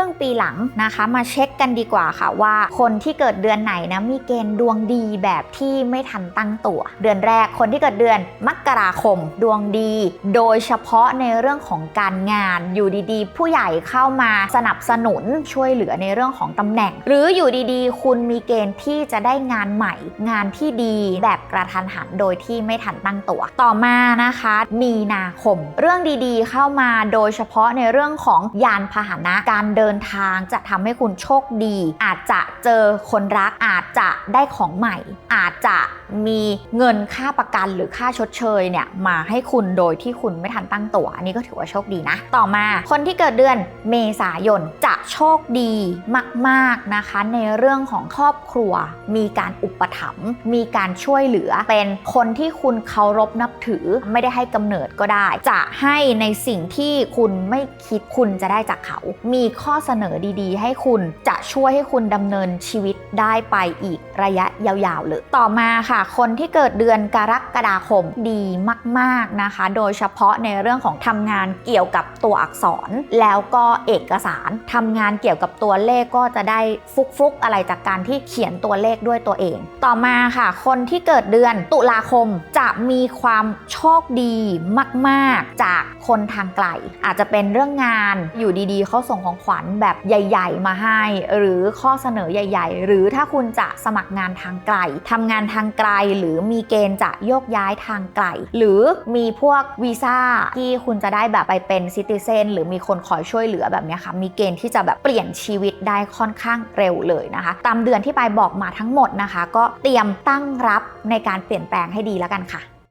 รึ่งปีหลังนะคะ มาเช็คกันดีกว่าค่ะว่า คนที่เกิดเดือนไหนนะมีเกณฑ์ดวงดีแบบที่ไม่ทันตั้งตัว เดือนแรกคนที่เกิดเดือนมกราคมดวงดี โดยเฉพาะในเรื่องของการงานอยู่ดีๆ ผู้ใหญ่เข้ามาสนับสนุนช่วยเหลือในเรื่องของตำแหน่ง หรืออยู่ดีๆ คุณมีเกณฑ์ที่จะได้งานใหม่ งานที่ดีแบบกระทันหันโดยที่ไม่ทันตั้งตัว ต่อมานะคะ มีนาคม เรื่องดีๆ เข้ามาโดยเฉพาะในเรื่องของยานพาหนะการเดินนทางจะทำให้คุณโชคดี อาจจะเจอคนรักอาจจะได้ของใหม่ อาจจะมีเงินค่าประกันหรือค่าชดเชยเนี่ยมาให้คุณโดยที่คุณไม่ทันตั้งตัว อันนี้ก็ถือว่าโชคดีนะ ต่อมาคนที่เกิดเดือนเมษายนจะโชคดีมาก ๆนะคะ ในเรื่องของครอบครัว มีการอุปถัมภ์มีการช่วยเหลือเป็นคนที่คุณเคารพนับถือไม่ได้ให้กำเนิดก็ได้ จะให้ในสิ่งที่คุณไม่คิดคุณจะได้จากเขา มีข้อเสนอดีๆ ให้คุณจะช่วยให้คุณดำเนินชีวิตได้ไปอีกระยะยาวๆเลยต่อมาค่ะ คนที่เกิดเดือนกรกฎาคมดีมากๆนะคะ โดยเฉพาะในเรื่องของทำงานเกี่ยวกับตัวอักษร แล้วก็เอกสารทำงานเกี่ยวกับตัวเลขก็จะได้ฟุกๆอะไรจากการที่เขียนตัวเลขด้วยตัวเอง ต่อมาค่ะ คนที่เกิดเดือนตุลาคมจะมีความโชคดีมาก ๆ จากคนทางไกล อาจจะเป็นเรื่องงานอยู่ดีๆเขาส่งของขวัญแบบใหญ่ ๆ มาให้ หรือข้อเสนอใหญ่ ๆ หรือถ้าคุณจะสมัครงานทางไกลทำงานทางไกล หรือมีเกณฑ์จะโยกย้ายทางไกล หรือมีพวกวีซ่าที่คุณจะได้แบบไปเป็นซิติเซนหรือมีคนคอยช่วยเหลือแบบนี้ค่ะมีเกณฑ์ที่จะแบบเปลี่ยนชีวิตได้ค่อนข้างเร็วเลยนะคะ ตามเดือนที่ไปบอกมาทั้งหมดนะคะ ก็เตรียมตั้งรับในการเปลี่ยนแปลงให้ดีแล้วกันค่ะ